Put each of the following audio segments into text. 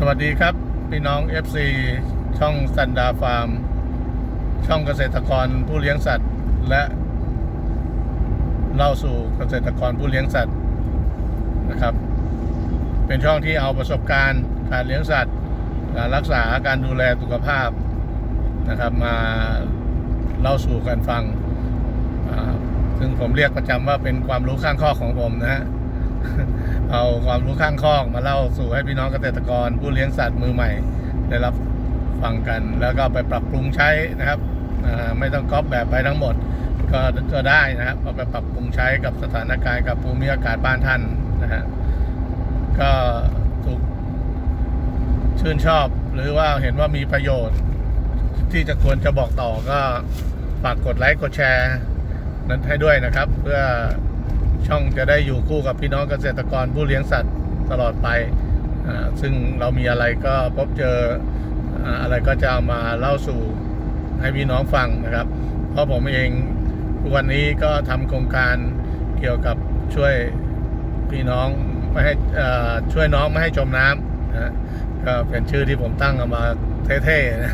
สวัสดีครับ พี่น้อง FC ช่องสันดาฟาร์ม ช่องเกษตรกรผู้เลี้ยงสัตว์ และเล่าสู่เกษตรกรผู้เลี้ยงสัตว์นะครับ เป็นช่องที่เอาประสบการณ์การเลี้ยงสัตว์ การรักษาการดูแลสุขภาพนะครับ มาเล่าสู่กันฟัง ซึ่งผมเรียกประจำว่าเป็นความรู้ข้างข้อของผมนะฮะ เอาความรู้ข้างคอกมาเล่าสู่ให้พี่น้องเกษตรกร ผู้เลี้ยงสัตว์มือใหม่ ได้รับฟังกัน แล้วก็ไปปรับปรุงใช้นะครับไม่ต้องก๊อปแบบไปทั้งหมดก็ก็ได้นะครับเอาไปปรับปรุงใช้กับสถานการณ์กับภูมิอากาศบ้านท่านนะฮะก็ถูกชื่นชอบหรือว่าเห็นว่ามีประโยชน์ ที่จะควรจะบอกต่อก็ฝากกดไลค์กดแชร์นั้นให้ด้วยนะครับ เพื่อ ช่องจะได้อยู่คู่กับพี่น้องเกษตรกรผู้เลี้ยงสัตว์ตลอดไป ซึ่งเรามีอะไรก็พบเจออะไรก็จะามาเล่าสู่ให้พี่น้องฟังนะครับ เพราะผมเองทุกวันนี้ก็ทำโครงการเกี่ยวกับช่วยพี่น้องไม่ให้ช่วยน้องไม่ให้จมน้ำนะก็เป็นชื่อที่ผมตั้งออกมาเท่ๆนะ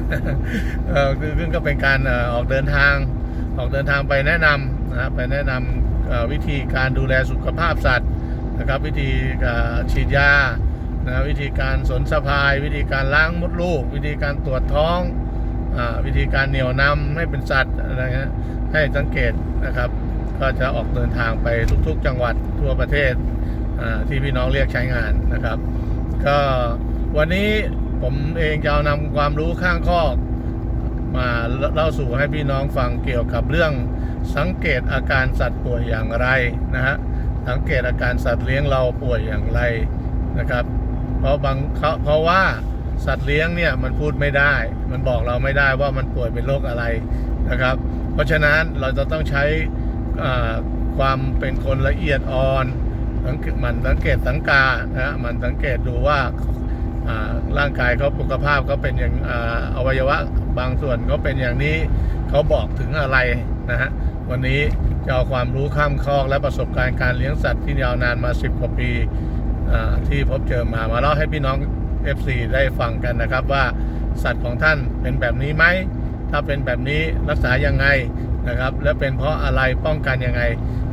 คือซึ่งก็เป็นการออกเดินทางออกเดินทางไปแนะนำนะไปแนะนำ วิธีการดูแลสุขภาพสัตว์นะครับ วิธีฉีดยานะวิธีการสนสะพาย วิธีการล้างมดลูก วิธีการตรวจท้องอวิธีการเหนี่ยวนำให้เป็นสัตว์อะไรเงี้ยให้สังเกตนะครับ ก็จะออกเดินทางไปทุกๆ จังหวัดทั่วประเทศที่พี่น้องเรียกใช้งานนะครับ ก็วันนี้ผมเองจะนำความรู้ข้างข้อ มาเล่าสู่ให้พี่น้องฟังเกี่ยวกับเรื่องสังเกตอาการสัตว์ป่วยอย่างไรนะฮะสังเกตอาการสัตว์เลี้ยงเราป่วยอย่างไรนะครับ เพราะบางเขาเพราะว่าสัตว์เลี้ยงเนี่ยมันพูดไม่ได้ มันบอกเราไม่ได้ว่ามันป่วยเป็นโรคอะไรนะครับ เพราะฉะนั้นเราจะต้องใช้ความเป็นคนละเอียดอ่อนสังเกตมันสังเกตสังกานะมันสังเกตดูว่า ร่างกายเขาสุขภาพเขาเป็นอย่างออวัยวะบางส่วนเขาเป็นอย่างนี้เขาบอกถึงอะไรนะฮะวันนี้จะเอาความรู้ข้ามคอกและประสบการณ์การเลี้ยงสัตว์ที่ยาวนานมา 10 กว่าปีที่พบเจอมามาเล่าให้พี่น้อง FC ได้ฟังกันนะครับว่าสัตว์ของท่านเป็นแบบนี้ไหม ถ้าเป็นแบบนี้รักษายังไงนะครับ และเป็นเพราะอะไรป้องกันยังไง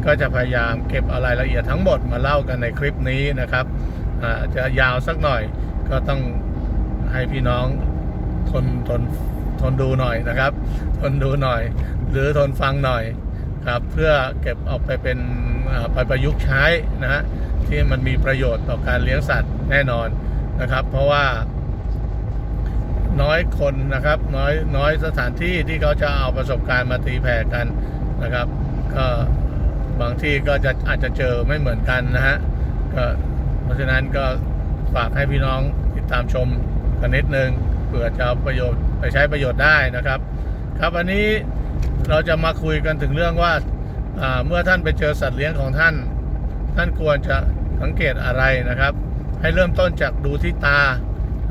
ก็จะพยายามเก็บเอารละเอียดทั้งหมดมาเล่ากันในคลิปนี้นะครับจะยาวสักหน่อย ก็ต้องให้พี่น้องทนทนทนดูหน่อยนะครับ ทนดูหน่อย หรือทนฟังหน่อยครับเพื่อเก็บเอาไปเป็นไปประยุกต์ใช้นะฮะที่มันมีประโยชน์ต่อการเลี้ยงสัตว์แน่นอนนะครับ เพราะว่า น้อยคนนะครับ น้อยน้อยสถานที่ที่เขาจะเอาประสบการณ์มาตีแผ่กันนะครับ ก็บางที่ก็จะอาจจะเจอไม่เหมือนกันนะฮะก็เพราะฉะนั้นก็ ฝากให้พี่น้องติดตามชมกันนิดนึงเผื่อจะเอาประโยชน์ไปใช้ประโยชน์ได้นะครับ ครับอันนี้เราจะมาคุยกันถึงเรื่องว่าเมื่อท่านไปเจอสัตว์เลี้ยงของท่าน ท่านควรจะสังเกตอะไรนะครับ ให้เริ่มต้นจากดูที่ตา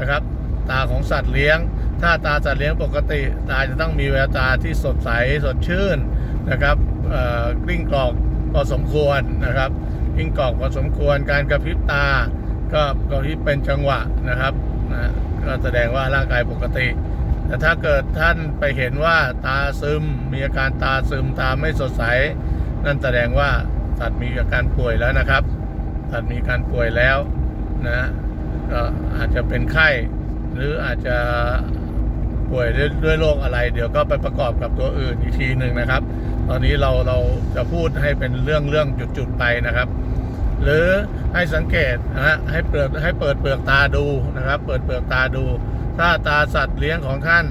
นะครับ ตาของสัตว์เลี้ยง ถ้าตาสัตว์เลี้ยงปกติ ตาจะต้องมีแววตาที่สดใสสดชื่นนะครับเอ่อกลิ้งกรอกพอสมควรนะครับ กลิ้งกรอกพอสมควรการกระพริบตา ก็กระพริบเป็นจังหวะนะครับนะก็แสดงว่าร่างกายปกติ แต่ถ้าเกิดท่านไปเห็นว่าตาซึม มีอาการตาซึมตาไม่สดใส นั่นแสดงว่าสัตว์มีอาการป่วยแล้วนะครับ สัตว์มีการป่วยแล้วนะก็อาจจะเป็นไข้หรืออาจจะป่วยด้วยด้วยโรคอะไร เดี๋ยวก็ไปประกอบกับตัวอื่นอีกทีหนึ่งนะครับ ตอนนี้เราเราจะพูดให้เป็นเรื่องเรื่องจุดๆไปนะครับ หรือให้สังเกตนะฮะให้เปิดให้เปิดเปลือกตาดูนะครับ เปิดเปลือกตาดู ถ้าตาสัตว์เลี้ยงของท่าน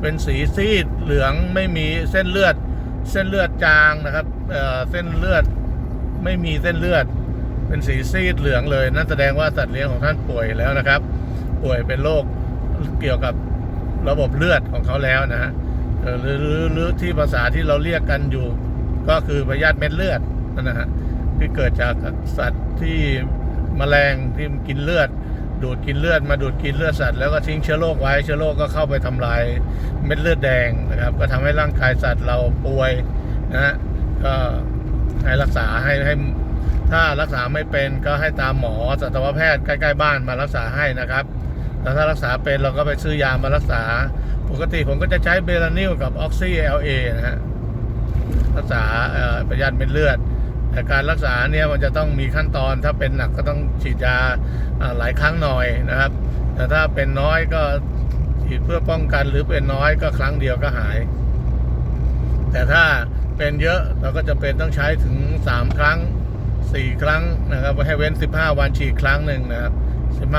เป็นสีซีดเหลืองไม่มีเส้นเลือด เส้นเลือดจางนะครับเเส้นเลือดไม่มีเส้นเลือด เป็นสีซีดเหลืองเลยนั่นแสดงว่าสัตว์เลี้ยงของท่านป่วยแล้วนะครับ ป่วยเป็นโรคเกี่ยวกับระบบเลือดของเขาแล้วนะฮะหรือหรือหรือที่ภาษาที่เราเรียกกันอยู่ ก็คือพยาธิเม็ดเลือดนั่นนะฮะ ที่เกิดจากสัตว์ที่แมลงที่กินเลือด ดูดกินเลือดมาดูดกินเลือดสัตว์แล้วก็ทิ้งเชื้อโรคไว้เชื้อโรคก็เข้าไปทำลายเม็ดเลือดแดงนะครับ ก็ทำให้ร่างกายสัตว์เราป่วยนะฮะก็ให้รักษาให้ให้ถ้ารักษาไม่เป็นก็ให้ตามหมอสัตวแพทย์ใกล้ๆบ้านมารักษาให้นะครับแล้วถ้ารักษาเป็นเราก็ไปซื้อยามารักษา ปกติผมก็จะใช้เบลานิลกับออกซิเอลเอนะฮะรักษาประหยัดเป็นเลือด แต่การรักษาเนี่ยมันจะต้องมีขั้นตอนถ้าเป็นหนักก็ต้องฉีดยาหลายครั้งหน่อยนะครับ แต่ถ้าเป็นน้อยก็ฉีดเพื่อป้องกันหรือเป็นน้อยก็ครั้งเดียวก็หาย แต่ถ้าเป็นเยอะเราก็จะเป็นต้องใช้ถึง 3 ครั้ง 4 ครั้งนะครับให้เว้น 15 วันฉีดครั้งหนึ่งนะครับ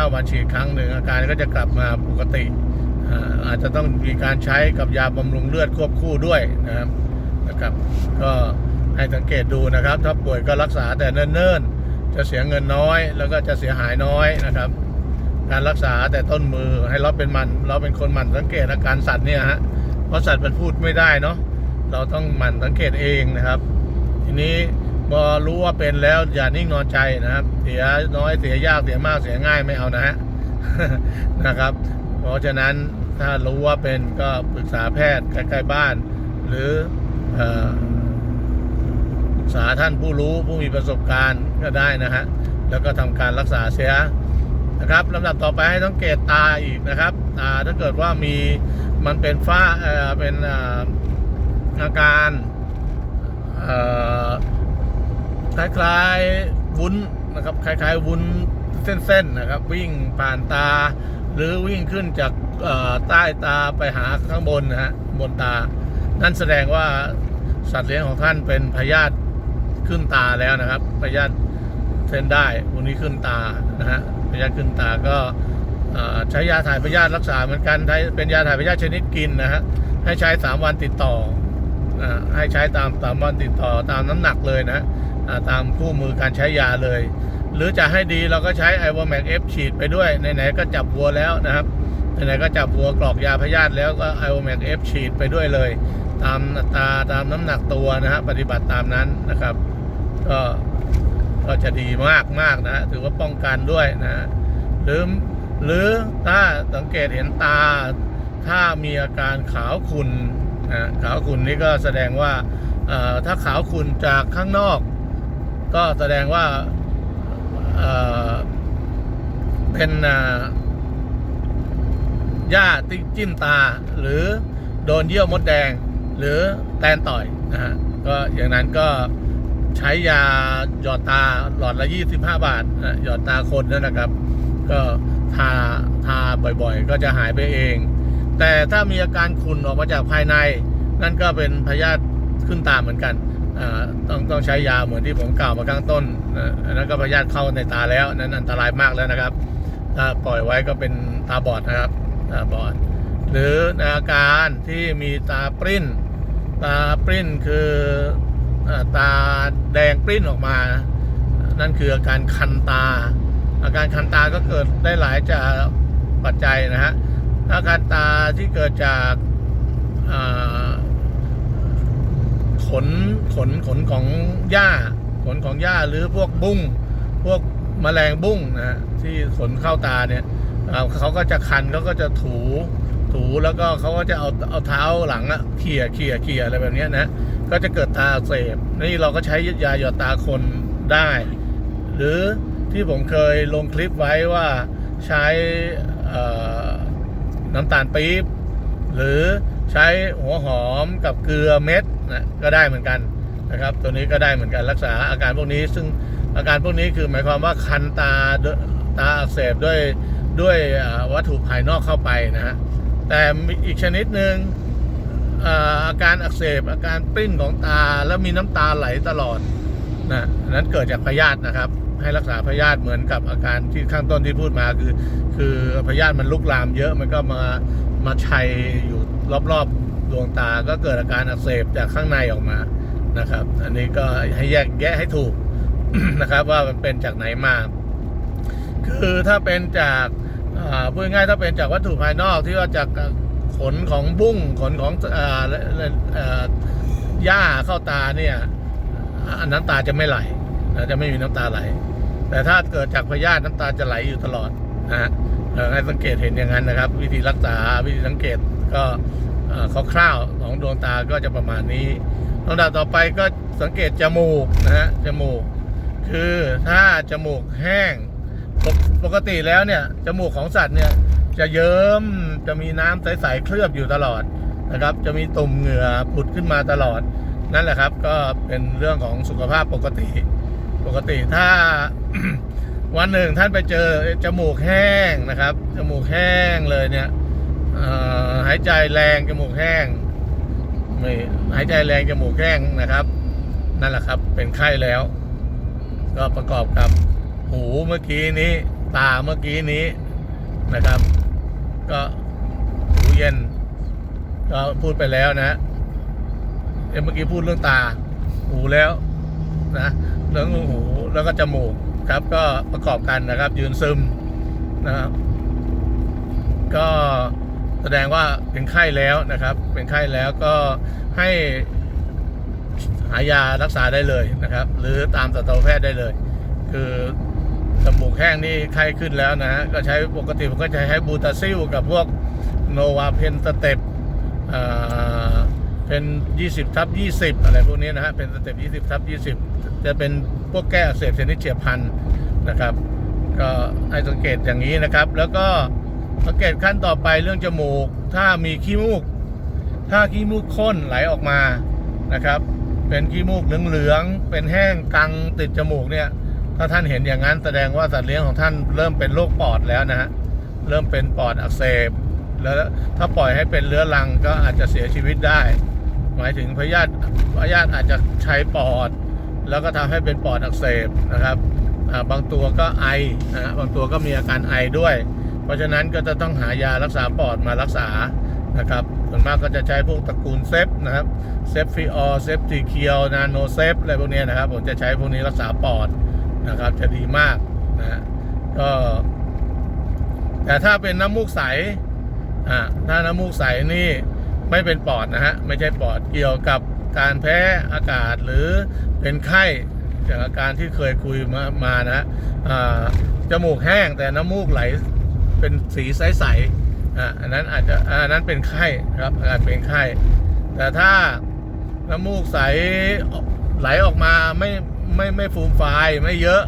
15 วันฉีดครั้งหนึ่งอาการก็จะกลับมาปกติอาจจะต้องมีการใช้กับยาบำรุงเลือดควบคู่ด้วยนะครับนะครับ ก็ ให้สังเกตดูนะครับ ถ้าป่วยก็รักษาแต่เนิ่นๆ จะเสียเงินน้อย แล้วก็จะเสียหายน้อยนะครับ การรักษาแต่ต้นมือให้เราเป็นมัน เราเป็นคนหมันสังเกตอาการสัตว์เนี่ยฮะเพราะสัตว์มันพูดไม่ได้เนาะเราต้องหมั่นสังเกตเองนะครับ ทีนี้พอรู้ว่าเป็นแล้วอย่านิ่งนอนใจนะครับ เสียน้อยเสียยากเสียมากเสียง่ายไม่เอานะฮะนะครับ เพราะฉะนั้นถ้ารู้ว่าเป็นก็ปรึกษาแพทย์ใกล้ๆบ้าน หรืออ ษาท่านผู้รู้ผู้มีประสบการณ์ก็ได้นะฮะ แล้วก็ทำการรักษาเสียนะครับลำดับต่อไปให้สังเกตตาอีกนะครับตาถ้าเกิดว่ามีมันเป็นฝ้าเออเป็นอาการคล้ายๆวุ้นนะครับคล้ายๆวุ้นเส้นๆนะครับ วิ่งผ่านตา หรือวิ่งขึ้นจากใต้ตาไปหาข้างบนนะฮะบนตา นั่นแสดงว่าสัตว์เลี้ยงของท่านเป็นพยาธิ ขึ้นตาแล้วนะครับพยาธิเส้นได้วกนี้ขึ้นตานะฮะพยาธิขึ้นตาก็ใช้ยาถ่ายพยาธิรักษาเหมือนกันใช้เป็นยาถ่ายพยาธิชนิดกินนะฮะให้ใช้ 3 วันติดต่ออให้ใช้ตามสามวันติดต่อตามน้ำหนักเลยนะาตามคู่มือการใช้ยาเลย หรือจะให้ดีเราก็ใช้ไอวอแมกเอฟฉีดไปด้วยไหนๆก็จับวัวแล้วนะครับไหนๆก็จับวัวกรอกยาพยาธิแล้วก็ไอวอแมกเอฟฉีดไปด้วยเลย ตามตาตามน้ำหนักตัวนะฮะปฏิบัติตามนั้นนะครับ ก็ก็จะดีมากมากนะถือว่าป้องกันด้วยนะ หรือหรือถ้าสังเกตเห็นตา ถ้ามีอาการขาวขุ่นนะขาวขุ่นนี่ก็แสดงว่าถ้าขาวขุ่นจากข้างนอก ก็แสดงว่าเป็นหญ้าติ๊กจิ้มตา หรือโดนเยี่ยวมดแดง หรือแตนต่อยนะฮะก็อย่างนั้นก็ ใช้ยาหยอดตาหลอดละ25บาทนะหยอดตาคนนั่นนะครับ ก็ทาทาบ่อยๆ ก็จะหายไปเอง แต่ถ้ามีอาการขุ่นออกมาจากภายใน นั่นก็เป็นพยาธิขึ้นตาเหมือนกันต้องต้องใช้ยาเหมือนที่ผมกล่าวมาข้างต้นนะอันนั้นก็พยาธิเข้าในตาแล้วนั้นอันตรายมากแล้วนะครับ ถ้าปล่อยไว้ก็เป็นตาบอดนะครับตาบอด หรือในอาการที่มีตาปริ้น ตาปริ้นคือ ตาแดงปริ้นออกมา นั่นคืออาการคันตา อาการคันตาก็เกิดได้หลายจากปัจจัยนะฮะอาการตาที่เกิดจากาขนขนขนของหญ้า ขนของหญ้าหรือพวกบุ้งพวกแมลงบุ้งนะฮะที่ขนเข้าตาเนี่ยเเขาก็จะคันเขาก็จะถูถูแล้วก็เขาก็จะเอาเอาเท้าหลังอะเขี่ยเขี่ยเขี่ยอะไรแบบนี้นะ ก็จะเกิดตาอักเสบนี่เราก็ใช้ยาหยอดตาคนได้ หรือที่ผมเคยลงคลิปไว้ว่าใช้น้ำตาลปี๊บหรือใช้หัวหอมกับเกลือเม็ดนะก็ได้เหมือนกันนะครับ ตัวนี้ก็ได้เหมือนกันรักษาอาการพวกนี้ ซึ่งอาการพวกนี้คือหมายความว่าคันตาตาอักเสบด้วยด้วยวัตถุภายนอกเข้าไปนะฮะแต่อีกชนิดหนึ่ง อาการอักเสบ อาการปริ้นของตาแล้วมีน้ำตาไหลตลอดนะนั้นเกิดจากพยาธินะครับ ให้รักษาพยาธิเหมือนกับอาการที่ข้างต้นที่พูดมาคือ คือพยาธิมันลุกลามเยอะมันก็มามาชัยอยู่รอบๆดวงตาก็เกิดอาการอักเสบจากข้างในออกมานะครับ อันนี้ก็ให้แยกแยะให้ถูกนะครับ ว่ามันเป็นจากไหนมาคือถ้าเป็นจากพูดง่ายถ้าเป็นจากวัตถุภายนอกที่ว่าจาก ขนของบุ้งขนของอ่าเอ่อหญ้าเข้าตาเนี่ยน้ำตาจะไม่ไหลจะไม่มีน้ำตาไหล แต่ถ้าเกิดจากพยาธิน้ำตาจะไหลอยู่ตลอดนะฮะให้สังเกตเห็นอย่างนั้นนะครับ วิธีรักษาวิธีสังเกตก็เอ่อคร่าวๆของดวงตาก็จะประมาณนี้ลำดับต่อไปก็สังเกตจมูกนะฮะจมูก คือถ้าจมูกแห้งปกติแล้วเนี่ยจมูกของสัตว์เนี่ย จะเยิ้มจะมีน้ำใสๆเคลือบอยู่ตลอดนะครับ จะมีตุ่มเหงื่อผุดขึ้นมาตลอด นั่นแหละครับ ก็เป็นเรื่องของสุขภาพปกติ ปกติถ้าวันหนึ่งท่านไปเจอจมูกแห้งนะครับ จมูกแห้งเลยเนี่ยหายใจแรงจมูกแห้งไม่หายใจแรงจมูกแห้งนะครับ นั่นแหละครับเป็นไข้แล้ว ก็ประกอบกับหูเมื่อกี้นี้ ตาเมื่อกี้นี้นะครับ ก็หูเย็น ก็พูดไปแล้วนะเอ้ยเมื่อกี้พูดเรื่องตา หูแล้วนะเรื่องหูแล้วก็จมูกครับ ก็ประกอบกันนะครับ ยืนซึมนะครับ ก็แสดงว่าเป็นไข้แล้วนะครับ เป็นไข้แล้วก็ให้หายารักษาได้เลยนะครับ หรือตามสัตวแพทย์ได้เลย คือ จมูกแห้งนี่ไข้ขึ้นแล้วนะฮะก็ใช้ปกติผมก็จะใช้บูตาซิลกับพวกโนวาเพนสเต็ปเป็น 20ทับ20 อะไรพวกนี้นะฮะ เป็นสเต็ป20ทับ20 จะเป็นพวกแก้อักเสบชนิดเฉียบพลันนะครับ ก็ให้สังเกตอย่างนี้นะครับ แล้วก็สังเกตขั้นต่อไปเรื่องจมูก ถ้ามีขี้มูก ถ้าขี้มูกข้นไหลออกมานะครับ เป็นขี้มูกเหลืองๆ เป็นแห้งกังติดจมูกเนี่ย ถ้าท่านเห็นอย่างนั้นแสดงว่าสัตว์เลี้ยงของท่านเริ่มเป็นโรคปอดแล้วนะฮะ เริ่มเป็นปอดอักเสบ แล้วถ้าปล่อยให้เป็นเรื้อรังก็อาจจะเสียชีวิตได้ หมายถึงพยาธิพยาธิอาจจะใช้ปอด แล้วก็ทำให้เป็นปอดอักเสบนะครับบางตัวก็ไอนะบางตัวก็มีอาการไอด้วย เพราะฉะนั้นก็จะต้องหายารักษาปอดมารักษานะครับส่วนมากก็จะใช้พวกตระกูลเซฟนะครับ เซฟฟิออเซฟตีเคียว นาโนเซฟอะไรพวกนี้นะครับ ผมจะใช้พวกนี้รักษาปอด นะครับจะดีมากนะก็แต่ถ้าเป็นน้ำมูกใสอ่าถ้าน้ำมูกใสนี่ไม่เป็นปอดนะฮะไม่ใช่ปอดเกี่ยวกับการแพ้อากาศหรือเป็นไข้จากอาการที่เคยคุยมามานะฮะอ่าจมูกแห้งแต่น้ำมูกไหลเป็นสีใสๆอ่าอันนั้นอาจจะอันนั้นเป็นไข้ครับอาการเป็นไข้แต่ถ้าน้ำมูกใสไหลออกมาไม่ ไม่ไม่ฟูมฟายไม่เยอะ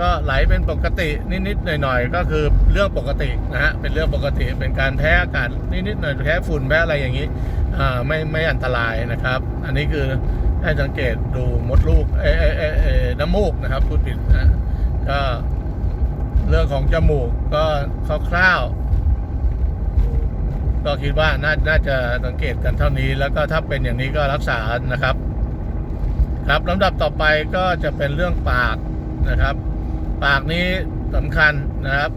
ก็ไหลเป็นปกตินิดๆหน่อยๆก็คือเรื่องปกตินะฮะเป็นเรื่องปกติเป็นการแพ้อากาศนิดๆหน่อยแพ้ฝุ่นแพ้อะไรอย่างนี้อ่าไม่ไม่อันตรายนะครับ อันนี้คือให้สังเกตดูมดลูกเอเอเอเอน้ำมูกนะครับพูดผิดนะก็เรื่องของจมูกก็คร่าวๆก็คิดว่าน่าน่าจะสังเกตกันเท่านี้ แล้วก็ถ้าเป็นอย่างนี้ก็รักษานะครับ ครับลำดับต่อไปก็จะเป็นเรื่องปากนะครับ ปากนี้สำคัญนะครับ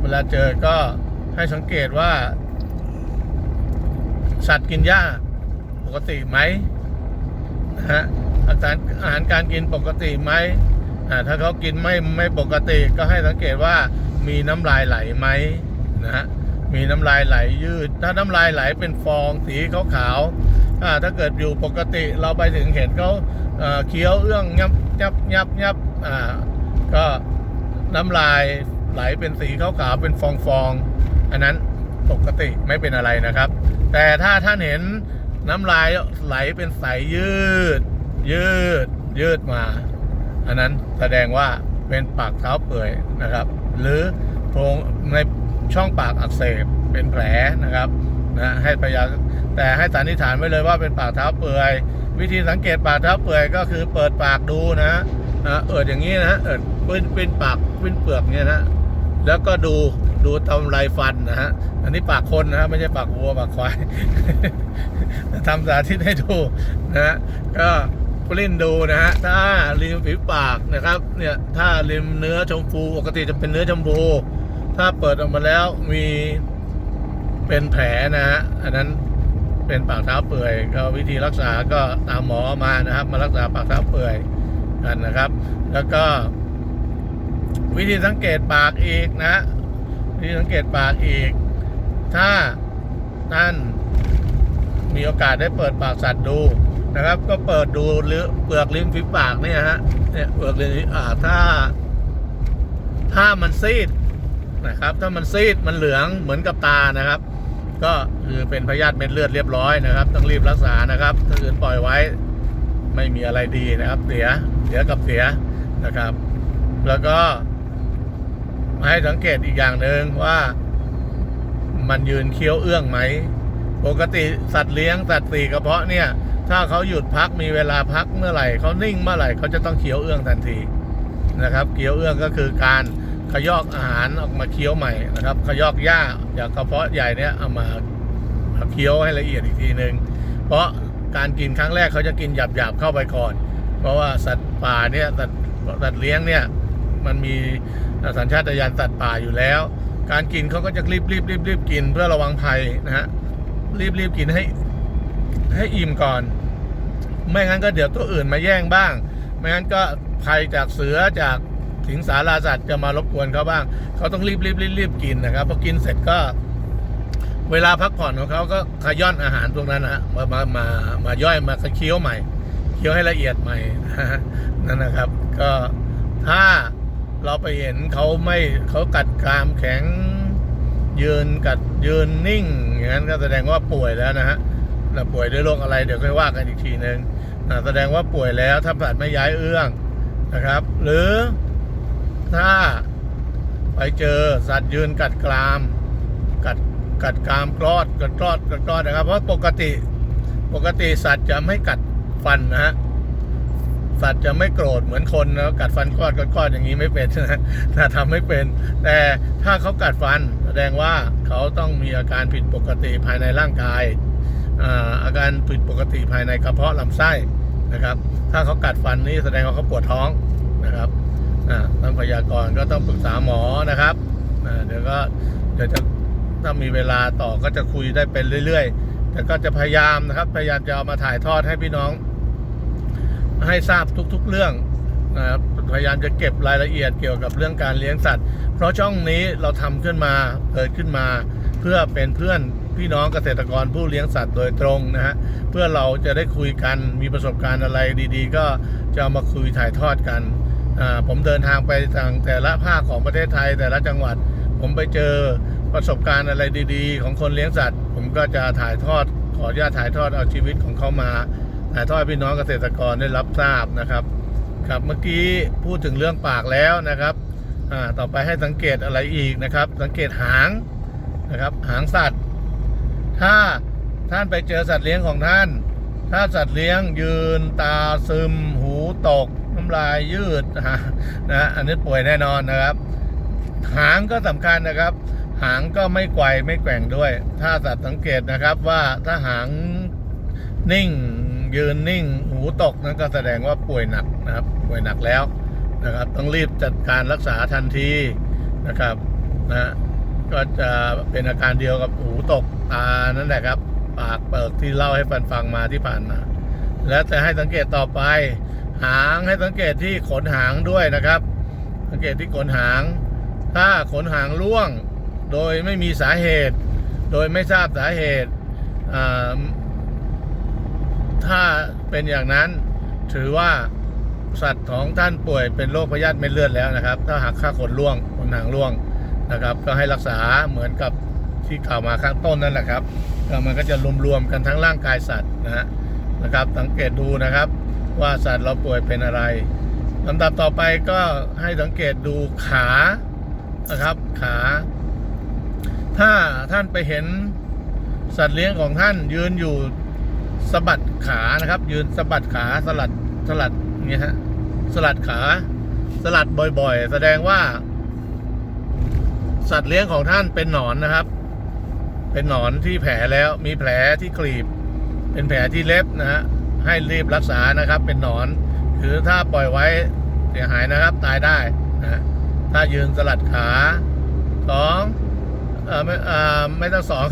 เวลาเจอก็ให้สังเกตว่า สัตว์กินหญ้าปกติไหมนะฮะอาหารอาหารการกินปกติไหมถ้าเขากินไม่ไม่ปกติก็ให้สังเกตว่ามีน้ำลายไหลไหมนะฮะมีน้ำลายไหลยืด ถ้าน้ำลายไหลเป็นฟองสีขาวๆ ถ้าเกิดอยู่ปกติเราไปถึงเห็นเขาเคี้ยวเอื้องยับยับยับยับอ่าก็น้ำลายไหลเป็นสีขาวๆเป็นฟองๆอันนั้นปกติไม่เป็นอะไรนะครับ แต่ถ้าท่านเห็นน้ำลายไหลเป็นสายยืด ยืด ยืดมา อันนั้นแสดงว่าเป็นปากเท้าเปื่อยนะครับ หรือโพรงในช่องปากอักเสบเป็นแผลนะครับ นะให้พยายามแต่ให้สันนิษฐานไว้เลยว่าเป็นปากเท้าเปื่อย วิธีสังเกตปากเท้าเปื่อยก็คือเปิดปากดูนะนะเอิดอย่างนี้นะเอิดปิ้นปิ้นปากปิ้นเปลือกเนี่ยนะแล้วก็ดูดูตำไรฟันนะฮะอันนี้ปากคนนะฮะไม่ใช่ปากวัวปากควายทำสาธิตให้ดูนะฮะก็ปลิ้นดูนะฮะถ้าริมฝีปากนะครับเนี่ยถ้าริมเนื้อชมพูปกติจะเป็นเนื้อชมพูถ้าเปิดออกมาแล้วมี เป็นแผลนะฮะอันนั้นเป็นปากเท้าเปื่อยก็วิธีรักษาก็ตามหมอมานะครับ มารักษาปากเท้าเปื่อยกันนะครับ แล้วก็ วิธีสังเกตปากอีกนะวิธีสังเกตปากอีก ถ้าท่านมีโอกาสได้เปิดปากสัตว์ดูนะครับ ก็เปิดดูหรือเปลือกลิ้นฝีปากเนี่ยฮะเนี่ยเปลือกลิ้นฝีปากถ้า ถ้ามันซีดนะครับ ถ้ามันซีดมันเหลืองเหมือนกับตานะครับ ก็คือเป็นพยาธิเม็ดเลือดเรียบร้อยนะครับ ต้องรีบรักษานะครับ ถ้าอื่นปล่อยไว้ไม่มีอะไรดีนะครับ เสียเสียกับเสียนะครับ แล้วก็ให้สังเกตอีกอย่างหนึ่งว่ามันยืนเคี้ยวเอื้องไหม ปกติสัตว์เลี้ยงสัตว์สี่กระเพาะเนี่ย ถ้าเขาหยุดพักมีเวลาพักเมื่อไหร่เขานิ่งเมื่อไหร่เขาจะต้องเคี้ยวเอื้องทันทีนะครับ เคี้ยวเอื้องก็คือการ ขยอกอาหารออกมาเคี้ยวใหม่นะครับ ขยอกหญ้าจากกระเพาะใหญ่เนี่ยเอามาเคี้ยวให้ละเอียดอีกทีหนึ่งเพราะการกินครั้งแรกเขาจะกินหยาบๆเข้าไปก่อน เพราะว่าสัตว์ป่าเนี่ยสัตว์สัตว์เลี้ยงเนี่ยมันมีสัญชาตญาณสัตว์ป่าอยู่แล้ว การกินเขาก็จะรีบรีบรีบรีบกินเพื่อระวังภัยนะฮะรีบรีบกินให้ให้อิ่มก่อน ไม่งั้นก็เดี๋ยวตัวอื่นมาแย่งบ้าง ไม่งั้นก็ภัยจากเสือจาก สิงสาราสัตว์จะมารบกวนเขาบ้าง เขาต้องรีบรีบรีบรีบกินนะครับพอกินเสร็จก็ เวลาพักผ่อนของเขาก็ขย้อนอาหารพวกนั้นนะฮะมามามามาย่อยมาเคี้ยวใหม่เคี้ยวให้ละเอียดใหม่นั่นนะครับ ก็ถ้าเราไปเห็นเขาไม่เขากัดกรามแข็งยืนกัดยืนนิ่ง อย่างนั้นก็แสดงว่าป่วยแล้วนะฮะป่วยด้วยโรคอะไรเดี๋ยวค่อยว่ากันอีกทีหนึ่งแสดงว่าป่วยแล้วถ้าสัตว์ไม่ย้ายเอื้องนะครับ หรือ ถ้า ไปเจอสัตว์ยืนกัดกราม กัดกัดกรามกรอดกัดกรอดกัดกรอดนะครับ เพราะปกติปกติสัตว์จะไม่กัดฟันนะฮะสัตว์จะไม่โกรธเหมือนคนนะกัดฟันกรอดกรอดกรอดอย่างนี้ไม่เป็นนะถ้าทำไม่เป็น แต่ถ้าเขากัดฟันแสดงว่าเขาต้องมีอาการผิดปกติภายในร่างกายอาอาการผิดปกติภายในกระเพาะลำไส้นะครับ ถ้าเขากัดฟันนี่แสดงว่าเขาปวดท้องนะครับ อ่าท่านพยากรณ์ก็ต้องปรึกษาหมอนะครับเดี๋ยวก็เดี๋ยวจะถ้ามีเวลาต่อก็จะคุยได้เป็นเรื่อย ๆ แต่ก็จะพยายามนะครับ พยายามจะเอามาถ่ายทอดให้พี่น้อง ให้ทราบทุกๆเรื่องนะครับพยายามจะเก็บรายละเอียดเกี่ยวกับเรื่องการเลี้ยงสัตว์ เพราะช่องนี้เราทำขึ้นมาเกิดขึ้นมา เพื่อเป็นเพื่อนพี่น้องเกษตรกรผู้เลี้ยงสัตว์โดยตรงนะฮะเพื่อเราจะได้คุยกันมีประสบการณ์อะไรดี ๆ ก็จะเอามาคุยถ่ายทอดกัน ผมเดินทางไปทางแต่ละภาคของประเทศไทย แต่ละจังหวัด ผมไปเจอประสบการณ์อะไรดีๆ ของคนเลี้ยงสัตว์ ผมก็จะถ่ายทอดขออนุญาตถ่ายทอดเอาชีวิตของเขามาถ่ายทอดให้พี่น้องเกษตรกรได้รับทราบนะครับ ครับเมื่อกี้พูดถึงเรื่องปากแล้วนะครับต่อไปให้สังเกตอะไรอีกนะครับ สังเกตหางนะครับ หางสัตว์ ถ้าท่านไปเจอสัตว์เลี้ยงของท่าน ถ้าสัตว์เลี้ยงยืนตาซึม หูตก น้ำลายยืดนะฮะอันนี้ป่วยแน่นอนนะครับ หางก็สำคัญนะครับ หางก็ไม่ไกวไม่แกว่งด้วย ถ้าสัตว์สังเกตนะครับว่าถ้าหางนิ่ง ยืนนิ่ง หูตกนั่นก็แสดงว่าป่วยหนักนะครับ ป่วยหนักแล้วนะครับ ต้องรีบจัดการรักษาทันทีนะครับนะก็จะเป็นอาการเดียวกับหูตกตานั่นแหละครับ ปากเปิกที่เล่าให้ฟันฟังมาที่ผ่านมาแล้วแต่ให้สังเกตต่อไป หางให้สังเกตที่ขนหางด้วยนะครับ สังเกตที่ขนหาง ถ้าขนหางร่วง โดยไม่มีสาเหตุ โดยไม่ทราบสาเหตุ ถ้าเป็นอย่างนั้นถือว่าสัตว์ของท่านป่วยเป็นโรคพยาธิเม็ดเลือดแล้วนะครับ ถ้าหากค่าขนร่วงขนหางร่วงนะครับ ก็ให้รักษาเหมือนกับที่กล่าวมาข้างต้นนั่นแหละครับมันก็จะรวมๆกันทั้งร่างกายสัตว์นะฮะนะครับ สังเกตดูนะครับ ว่าสัตว์เราป่วยเป็นอะไรลำดับต่อไปก็ให้สังเกตดูขานะครับขา ถ้าท่านไปเห็นสัตว์เลี้ยงของท่านยืนอยู่สะบัดขานะครับ ยืนสะบัดขาสลัดสลัดอย่างเงี้ยฮะสลัดขาสลัดบ่อยๆ แสดงว่า สัตว์เลี้ยงของท่านเป็นหนอนนะครับ เป็นหนอนที่แผลแล้วมีแผลที่กรีบ เป็นแผลที่เล็บนะฮะ ให้รีบรักษานะครับ เป็นหนอนคือถ้าปล่อยไว้เสียหายนะครับ ตายได้นะถ้ายืนสลัดขาสองอไม่ไม่ต้องสอง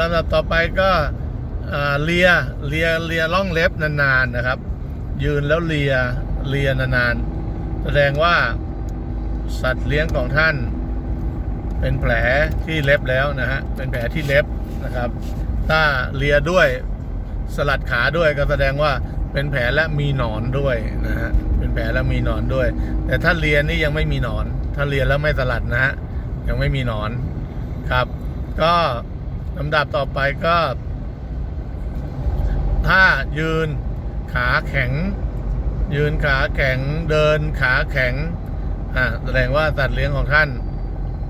ลำดับต่อไปก็เลียเลียเลียล่องเล็บนานๆนะครับ ยืนแล้วเลียเลียนานๆแสดงว่าสัตว์เลี้ยงของท่าน เป็นแผลที่เล็บแล้วนะฮะเป็นแผลที่เล็บนะครับ ถ้าเลียด้วย สลัดขาด้วยก็แสดงว่าเป็นแผลและมีหนอนด้วยนะฮะเป็นแผลและมีหนอนด้วย แต่ถ้าเลียนนี่ยังไม่มีหนอน ถ้าเลียนแล้วไม่สลัดนะฮะยังไม่มีหนอนครับ ก็ลำดับต่อไปก็ ถ้ายืนขาแข็ง ยืนขาแข็งเดินขาแข็งอ่าแสดงว่าสัตว์เลี้ยงของท่าน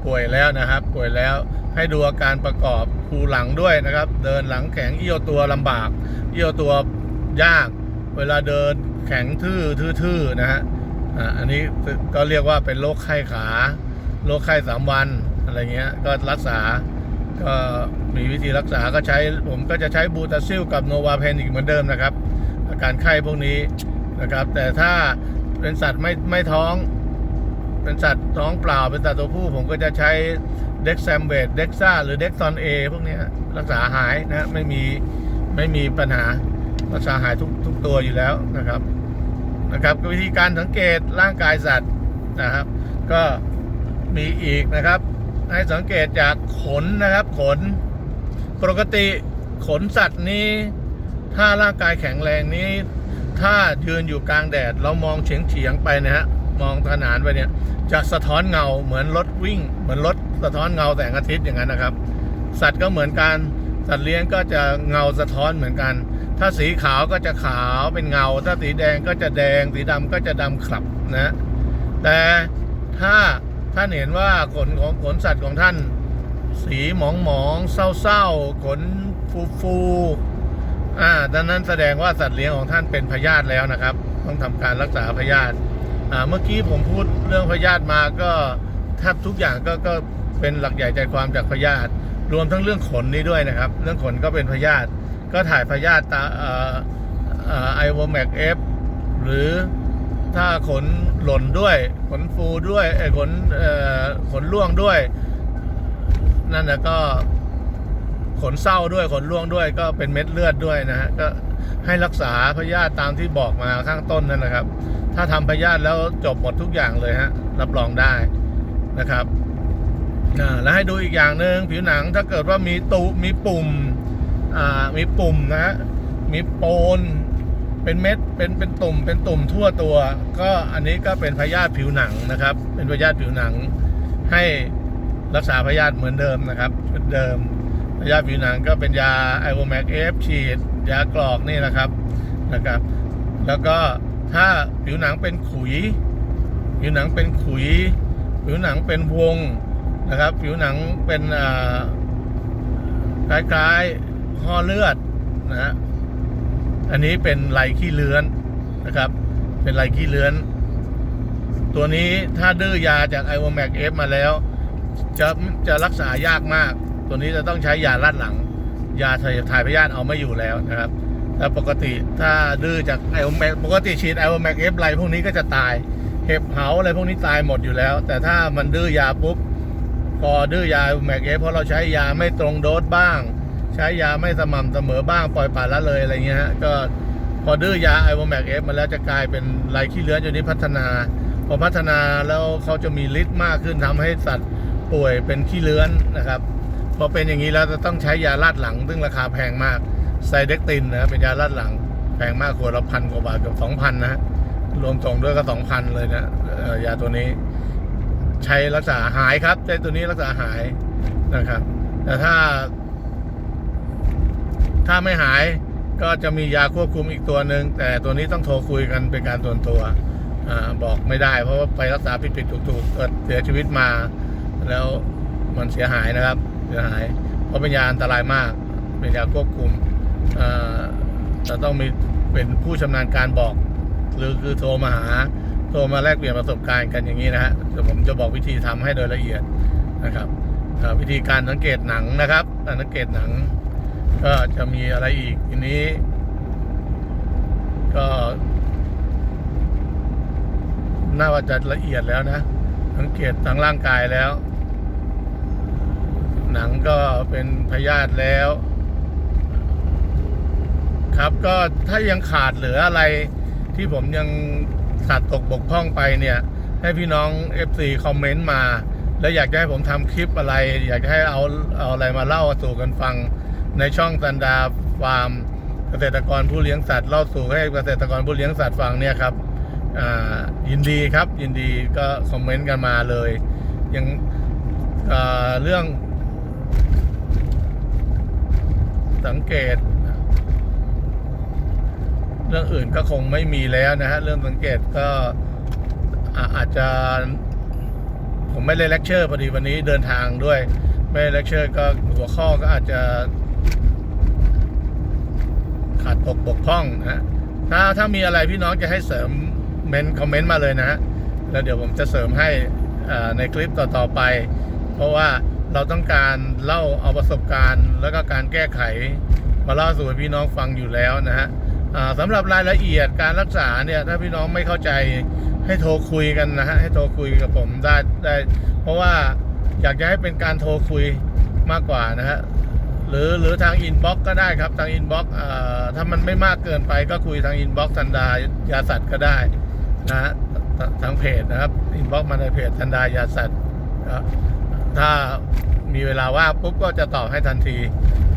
ป่วยแล้วนะครับ ป่วยแล้วให้ดูอาการประกอบ ภูหลังด้วยนะครับ เดินหลังแข็งเอี้ยวตัวลำบาก เอี้ยวตัวยาก เวลาเดินแข็งทื่อทื่อๆนะฮะอันนี้ก็เรียกว่าเป็นโรคไข้ขาโรคไข้สามวันอะไรเงี้ยก็รักษาก็มีวิธีรักษาก็ใช้ผมก็จะใช้บูตาซิลกับโนวาเพนอีกเหมือนเดิมนะครับ อาการไข้พวกนี้นะครับ แต่ถ้าเป็นสัตว์ไม่ไม่ท้อง เป็นสัตว์ท้องเปล่าเป็นสัตว์ตัวผู้ผมก็จะใช้ เด็กแซมเบดเด็กซ่าหรือเด็กซอนเอพวกนี้รักษาหายนะไม่มีไม่มีปัญหารักษาหายทุกทุกตัวอยู่แล้วนะครับนะครับวิธีการสังเกตร่างกายสัตว์นะครับ ก็มีอีกนะครับ ให้สังเกตจากขนนะครับขน ปกติขนสัตว์นี้ ถ้าร่างกายแข็งแรงนี้ ถ้ายืนอยู่กลางแดด เรามองเฉียงเฉียงไปนะฮะมองขนานไปเนี่ยจะสะท้อนเงาเหมือนรถวิ่ง เหมือนรถสะท้อนเงาแสงอาทิตย์อย่างนั้นนะครับ สัตว์ก็เหมือนกันสัตว์เลี้ยงก็จะเงาสะท้อนเหมือนกัน ถ้าสีขาวก็จะขาวเป็นเงา ถ้าสีแดงก็จะแดง สีดำก็จะดำขลับนะ แต่ถ้าท่านเห็นว่าขนของขนสัตว์ของท่าน สีหมองหมองๆเศร้าๆขนฟูฟูๆอ่าดังนั้นแสดงว่าสัตว์เลี้ยงของท่านเป็นพยาธิแล้วนะครับ ต้องทำการรักษาพยาธิอ่าเมื่อกี้ผมพูดเรื่องพยาธิมาก็ ทบทุกอย่างก็ก็เป็นหลักใหญ่ใจความจากพยาธิรวมทั้งเรื่องขนนี้ด้วยนะครับ เรื่องขนก็เป็นพยาธิก็ถ่ายพยาธิตาไอโวแมกเอฟหรือถ้าขนหล่นด้วยขนฟูด้วยเอขนอขนร่วงด้วย นั่นนะก็ขนเศร้าด้วยขนร่วงด้วยก็เป็นเม็ดเลือดด้วยนะฮะก็ให้รักษาพยาธิตามที่บอกมาข้างต้นนั่นนะครับ ถ้าทำพยาธิแล้วจบหมดทุกอย่างเลยฮะรับรองได้ นะครับแล้วให้ดูอีกอย่างหนึ่งผิวหนังถ้าเกิดว่ามีตุมีปุ่มมีปุ่มนะฮะมีโปนเป็นเม็ดเป็นเป็นตุ่มเป็นตุ่มทั่วตัว ก็อันนี้ก็เป็นพยาธิผิวหนังนะครับ เป็นพยาธิผิวหนัง ให้รักษาพยาธิเหมือนเดิมนะครับเหมือนเดิมพยาธิผิวหนังก็เป็นยาไอโอแมกเอฟฉีดยากรอกนี่นะครับนะครับ แล้วก็ถ้าผิวหนังเป็นขุย ผิวหนังเป็นขุย ผิวหนังเป็นวงนะครับ ผิวหนังเป็นอ่าคล้ายๆห่อเลือดนะฮะอันนี้เป็นไหลขี้เลื้อนนะครับ เป็นไหลขี้เลื้อน ตัวนี้ถ้าดื้อยาจากไอโอแมกเอฟมาแล้ว จะจะรักษายากมาก ตัวนี้จะต้องใช้ยาลัดหลัง ยาถ่ายถ่ายพยาธิเอาไม่อยู่แล้วนะครับแต่ปกติถ้าดื้อจากไอโอแมกปกติฉีดไอโอแมกเอฟไรพวกนี้ก็จะตาย เห็บเหาอะไรพวกนี้ตายหมดอยู่แล้ว แต่ถ้ามันดื้อยาปุ๊บพอดื้อยาแมกเอฟเพราะเราใช้ยาไม่ตรงโดสบ้าง ใช้ยาไม่สม่ำเสมอบ้างปล่อยปละละเลยอะไรเงี้ยฮะก็พอดื้อยาไอโอแมกเอฟมาแล้วจะกลายเป็นไรขี้เลื้อนจนนี้พัฒนา พอพัฒนาแล้วเขาจะมีฤทธิ์มากขึ้นทำให้สัตว์ป่วยเป็นขี้เลื้อนนะครับพอเป็นอย่างนี้แล้วจะต้องใช้ยาลาดหลัง ซึ่งราคาแพงมากไซเด็กตินนะเป็นยาลาดหลังแพงมากขวดละพันกว่าบาทเกือบสองพันนะฮะ รวมส่งด้วยก็สองพันเลยนะยาตัวนี้ ใช้รักษาหายครับใช้ตัวนี้รักษาหายนะครับ แต่ถ้า ถ้าไม่หายก็จะมียาควบคุมอีกตัวหนึ่งแต่ตัวนี้ต้องโทรคุยกันเป็นการส่วนตัวอบอกไม่ได้ เพราะว่าไปรักษาผิดผิดถูกถูกๆเกิดเสียชีวิตมา แล้วมันเสียหายนะครับ เสียหาย เพราะเป็นยาอันตรายมาก เป็นยาควบคุมจะต้องมีเป็นผู้ชำนาญการบอก หรือคือโทรมาหาโทรมาแลกเปลี่ยนประสบการณ์กันอย่างนี้นะฮะเดี๋ยวผมจะบอกวิธีทำให้โดยละเอียดนะครับวิธีการสังเกตหนังนะครับการสังเกตหนัง ก็จะมีอะไรอีกทีนี้ ก็น่าว่าจะละเอียดแล้วนะ สังเกตทางร่างกายแล้ว หนังก็เป็นพยาธิแล้ว ครับก็ถ้ายังขาดเหลืออะไร ที่ผมยังขาดตกบกพร่องไปเนี่ย ให้พี่น้อง FC คอมเมนต์มา แล้วอยากให้ผมทำคลิปอะไร อยากให้เอาเอาอะไรมาเล่าสู่กันฟัง ในช่องซันดาฟาร์มเกษตรกรผู้เลี้ยงสัตว์เล่าสู่ให้เกษตรกรผู้เลี้ยงสัตว์ฟังเนี่ยครับอ่ายินดีครับยินดีก็คอมเมนต์กันมาเลย ยังเรื่องสังเกต เรื่องอื่นก็คงไม่มีแล้วนะฮะ เรื่องสังเกตก็อาอาจจะ ผมไม่ได้เลคเชอร์พอดีวันนี้เดินทางด้วย ไม่เลคเชอร์ก็หัวข้อก็อาจจะขาดตกบกพร่องนะฮะถ้าถ้ามีอะไรพี่น้องจะให้เสริมเมนคอมเมนต์มาเลยนะฮะแล้วเดี๋ยวผมจะเสริมให้ในคลิปต่อๆไป เพราะว่าเราต้องการเล่าเอาประสบการณ์ แล้วก็การแก้ไข มาเล่าสู่พี่น้องฟังอยู่แล้วนะฮะ สำหรับรายละเอียดการรักษาเนี่ยถ้าพี่น้องไม่เข้าใจให้โทรคุยกันนะฮะให้โทรคุยกับผมได้ได้ เพราะว่าอยากจะให้เป็นการโทรคุยมากกว่านะฮะหรือหรือทางอินบ็อกก็ได้ครับทางอินบ็อกถ้ามันไม่มากเกินไปก็คุยทางอินบ็อกทันดายาสัตว์ก็ได้นะฮะทางเพจนะครับอินบ็อกมาในเพจทันดายาสัตว์ถ้ามีเวลาว่างปุ๊บก็จะตอบให้ทันที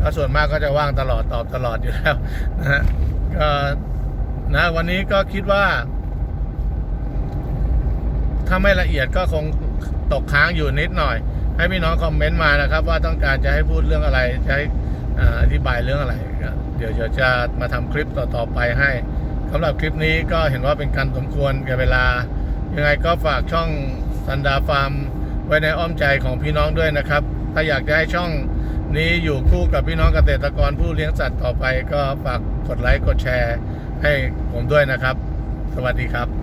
แล้วส่วนมากก็จะว่างตลอดตอบตลอดอยู่แล้วนะฮะ นะวันนี้ก็คิดว่า ถ้าไม่ละเอียดก็คงตกค้างอยู่นิดหน่อย ให้พี่น้องคอมเมนต์มานะครับ ว่าต้องการจะให้พูดเรื่องอะไรจะให้อธิบายเรื่องอะไร เดี๋ยวจะมาทำคลิปต่อๆไปให้สำหรับคลิปนี้ก็เห็นว่าเป็นการสมควรแก่เวลา ยังไงก็ฝากช่องสันดาฟาร์มไว้ในอ้อมใจของพี่น้องด้วยนะครับ ถ้าอยากจะให้ช่อง นี้อยู่คู่กับพี่น้องเกษตรกรผู้เลี้ยงสัตว์ต่อไปก็ฝากกดไลค์กดแชร์ให้ผมด้วยนะครับ สวัสดีครับ